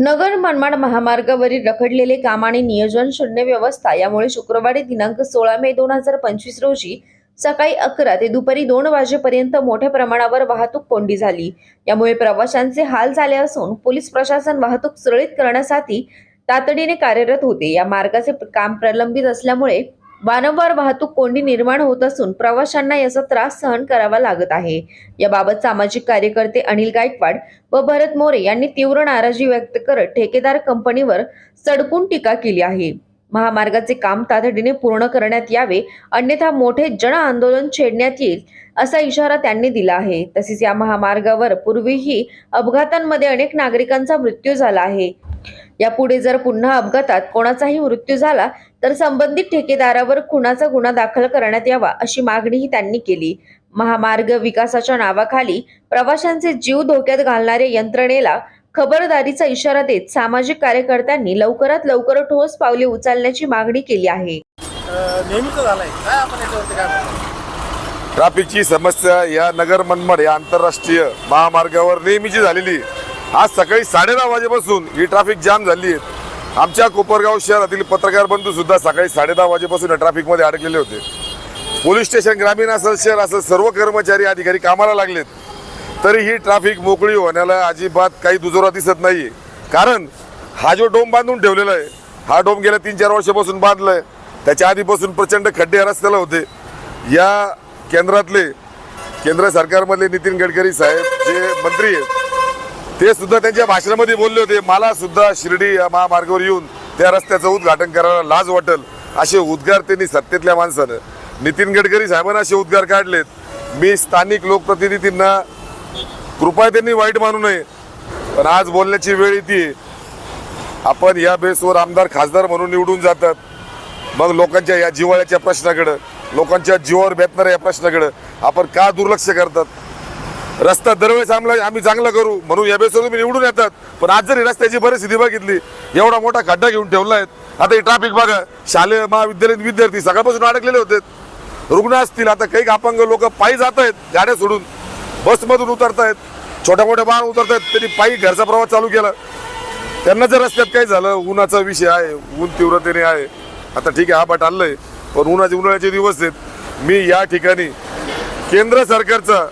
नगर मनमाड महामार्गावरील रखडलेले काम आणि नियोजन शून्य व्यवस्था यामुळे शुक्रवारी दिनांक सोळा मे दोन हजार पंचवीस रोजी सकाळी अकरा ते दुपारी दोन वाजेपर्यंत मोठ्या प्रमाणावर वाहतूक कोंडी झाली. यामुळे प्रवाशांचे हाल झाले असून पोलीस प्रशासन वाहतूक सुरळीत करण्यासाठी तातडीने कार्यरत होते. या मार्गाचे काम प्रलंबित असल्यामुळे वारंवार वाहतूक कोंडी निर्माण होत असून प्रवाशांना याचा त्रास सहन करावा लागत आहे. याबाबत सामाजिक कार्यकर्ते अनिल गायकवाड व भरत मोरे यांनी तीव्र नाराजी व्यक्त करत ठेकेदार कंपनीवर सडकून टीका केली आहे. महामार्गाचे काम तातडीने पूर्ण करण्यात यावे अन्यथा मोठे जन आंदोलन छेडण्यात येईल असा इशारा त्यांनी दिला आहे. तसेच या महामार्गावर पूर्वीही अपघातांमध्ये अनेक नागरिकांचा मृत्यू झाला आहे. यापुढे जर पुन्हा अपघातात कोणाचाही मृत्यू झाला तर संबंधित ठेकेदारावर खुनाचा गुन्हा दाखल करण्यात यावा अशी मागणीही त्यांनी केली. महामार्ग विकासाच्या नावाखाली प्रवाशांचे जीव धोक्यात घालणाऱ्या यंत्रणेला खबरदारीचा इशारा देत सामाजिक कार्यकर्त्यांनी लवकरात लवकर ठोस पावले उचलण्याची मागणी केली आहे. ट्रॅफिकची समस्या या नगर मनमाड या आंतरराष्ट्रीय महामार्गावर नेहमीची झालेली. आज सकाळी साडेदहा वाजेपासून ही ट्रॅफिक जाम झाली आहे. आमच्या कोपरगाव शहरातील पत्रकार बंधू सुद्धा सकाळी साडेदहा वाजेपासून या ट्रॅफिकमध्ये अडकलेले होते. पोलीस स्टेशन ग्रामीण असेल शहर असेल सर्व कर्मचारी अधिकारी कामाला लागलेत. तरी ही ट्रॅफिक मोकळी होण्याला अजिबात काही दुजोरा दिसत नाही कारण हा जो डोम बांधून ठेवलेला आहे हा डोम गेल्या तीन चार वर्षापासून बांधलाय. त्याच्या आधीपासून प्रचंड खड्डे रस्त्याला होते. या केंद्रातले केंद्र सरकारमधले नितीन गडकरी साहेब जे मंत्री आहेत ते सुद्धा त्यांच्या भाषणामध्ये बोलले होते. मला सुद्धा शिर्डी या महामार्गावर येऊन त्या रस्त्याचं उद्घाटन करायला लाज वाटेल. असे उद्गार त्यांनी सत्तेतल्या माणसानं. नितीन गडकरी साहेबांना असे उद्गार काढलेत. मी स्थानिक लोकप्रतिनिधींना कृपया त्यांनी वाईट मानू नये. पण आज बोलण्याची वेळ येते आपण या बेसवर आमदार खासदार म्हणून निवडून जातात. मग लोकांच्या या जिवाळ्याच्या प्रश्नाकडं लोकांच्या जीवावर बेतणाऱ्या या प्रश्नाकडं आपण का दुर्लक्ष करतात? रस्ता दरवेळेस आम्हाला आम्ही चांगला करू म्हणून या बेसवर तुम्ही निवडून येतात. पण आज जरी रस्त्याची परिस्थिती बघितली एवढा मोठा खड्डा घेऊन ठेवला आहेत आता हे ट्रॅफिक बघा शालेय महाविद्यालयीन विद्यार्थी सकाळपासून अडकलेले होते. रुग्ण असतील आता काही अपंग लोक पायी जात आहेत गाड्या सोडून. बसमधून उतरतायत छोट्या मोठ्या वाहन उतरतायत त्यांनी पायी घरचा प्रवास चालू केला. त्यांना जर रस्त्यात काही झालं उन्हाचा विषय आहे ऊन तीव्रतेने आहे. आता ठीक आहे हा बट आलंय पण उन्हाचे उन्हाळ्याचे दिवस आहेत. मी या ठिकाणी केंद्र सरकारचा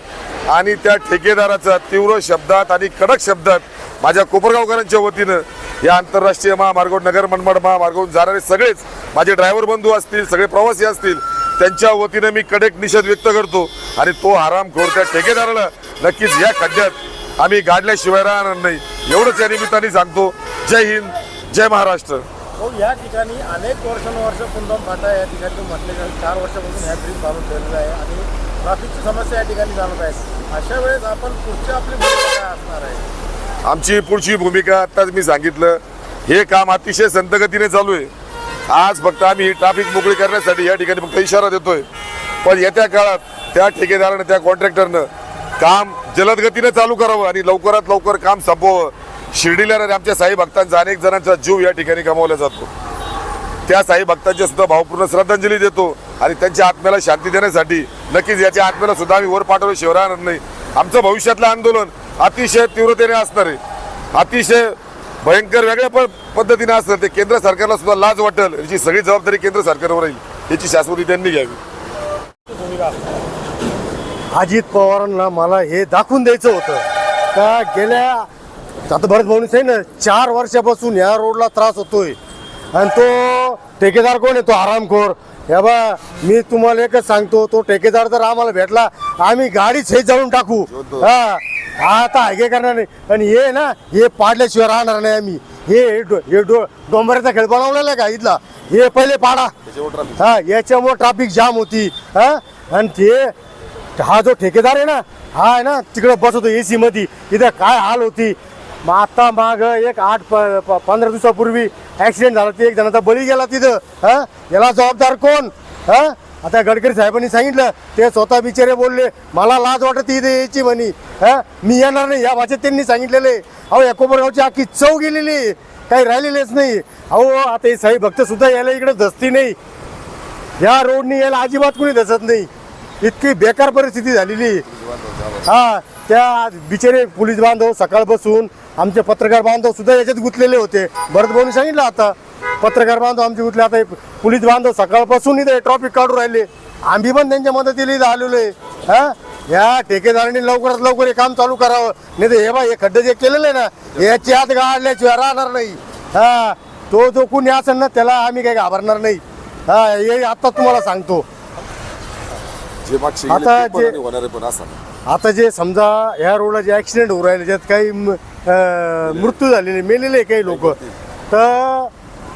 आणि त्या ठेकेदाराचा तीव्र शब्दात आणि कडक शब्दात माझ्या कोपरगावकरांच्या वतीनं या आंतरराष्ट्रीय महामार्गावर नगर मनमाड महामार्गावरून जाणारे सगळेच माझे ड्रायव्हर बंधू असतील सगळे प्रवासी असतील त्यांच्या वतीनं मी कडक निषेध व्यक्त करतो आणि तो हरामखोर त्या ठेकेदाराला नक्कीच या खड्ड्यात आम्ही गाडल्याशिवाय राहणार नाही. एवढंच या निमित्ताने सांगतो. जय हिंद जय महाराष्ट्र. हो या ठिकाणी अनेक वर्षानुवर्ष कुंदम फाटा या ठिकाणी म्हटले चार वर्षापासून ह्या ब्रिज बांधून ठेवलेला आहे आणि ट्राफिकची समस्या या ठिकाणी जाणवत आहे. अशा वेळेस आपण पुढची आपली भूमिका काय असणार आहे? आमची पुढची भूमिका आत्ताच मी सांगितलं हे काम अतिशय संतगतीने चालू आहे. आज फक्त आम्ही ट्राफिक ट्रॅफिक मोकळी करण्यासाठी या ठिकाणी फक्त इशारा देतोय. पण येत्या काळात त्या ठेकेदारानं त्या कॉन्ट्रॅक्टरनं काम जलद गतीने चालू करावं आणि लवकरात लवकर काम संपवावं. शिर्डीला आमच्या साई भक्तांचा अनेक जणांचा जीव या ठिकाणी गमावला जातो. त्या साई भक्तांच्या सुद्धा भावपूर्ण श्रद्धांजली देतो. आणि त्यांच्या आत्म्याला शांती देण्यासाठी नक्कीच याच्या आत्म्याला सुद्धा आम्ही वर पाठवल्याशिवाय राहणार नाही. आमचं भविष्यातलं आंदोलन अतिशय तीव्रतेने असणार आहे. अतिशय भयंकर वेगळ्या प- पद्धतीने असणार. ते केंद्र सरकारला सुद्धा लाज वाटेल. याची सगळी जबाबदारी केंद्र सरकारवर राहील. याची शाश्वती त्यांनी घ्यावी. अजित पवारांना मला हे दाखवून द्यायचं होतं. का गेल्या आता भरत भाऊनी आहे ना चार वर्षापासून या रोडला त्रास होतोय. आणि तो ठेकेदार कोण आहे? तो आरामखोर. हे बा मी तुम्हाला एकच सांगतो तो ठेकेदार जर आम्हाला भेटला आम्ही गाडीच हे जाळून टाकू. हा आता हे करणार नाही. आणि हे ना हे पाडल्याशिवाय राहणार नाही आम्ही. हे डो- हे डो डोंबऱ्याचा खेळ बनवलेला आहे का इथला? हे पहिले पाडा. हा याच्यामुळे ट्राफिक जाम होती. हा आणि ते हा जो ठेकेदार आहे ना हा आहे ना तिकडे बसवतो ए सी मध्ये. इथं काय हाल होती? मग आता माग एक आठ प- प- पंधरा दिवसापूर्वी ऍक्सिडेंट झाला. ते एक जणाचा बळी गेला तिथं हा? याला जबाबदार कोण? हा? आता गडकरी साहेबांनी सांगितलं ते स्वतः बिचारे बोलले मला लाज वाटत इथे यायची म्हणी. हा? मी येणार नाही. या भाषेत त्यांनी सांगितलेले अहो या कोपरगावची अख्खी चव गेलेली आहे. काही राहिलेलेच नाही. अहो आता हे साई भक्त सुद्धा यायला इकडे दसती नाही. या रोडनी यायला अजिबात कुणी दसत नाही. इतकी बेकार परिस्थिती झालेली आहे. हा त्या बिचारे पोलीस बांधव सकाळ बसून आमचे पत्रकार बांधव सुद्धा याच्यात गुंतलेले होते. भरत भाऊनी सांगितलं आता. पत्रकार बांधव आमचे गुंतले. आता पोलीस बांधव सकाळपासून इथे ट्रॉफिक काढून राहिले. आम्ही पण त्यांच्या मदतीला इथं आलेलो आहे. हा? या ठेकेदारांनी लवकरात लवकर हे काम चालू करावं. नाही तर हे बा हे खड्डे जे केलेले ना याची आत गाडल्याशिवाय राहणार नाही. हा? तो जो कुणी असेल ना त्याला आम्ही काही घाबरणार नाही. हा? हे आता तुम्हाला सांगतो. आता जे- होणारे पण असतात आता जे समजा ह्या रोडला जे ॲक्सिडेंट होऊ राहिले ज्यात काही म- मृत्यू झालेले मेलेले काही लोक तर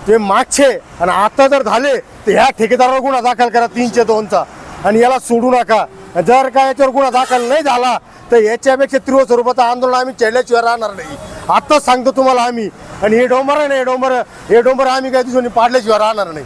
ते मागचे आणि आता जर झाले तर ह्या ठेकेदारावर गुन्हा दाखल करा तीनशे दोनचा. आणि याला सोडू नका. जर का याच्यावर गुन्हा दाखल नाही झाला तर याच्यापेक्षा तीव्र स्वरूपाचं आंदोलन आम्ही चेडल्याशिवाय राहणार नाही. आत्ताच सांगतो तुम्हाला आम्ही. आणि हे डोंबर आहे ना हे डोंबर हे डोंबर आम्ही काही दिवसांनी पाडल्याशिवाय राहणार नाही.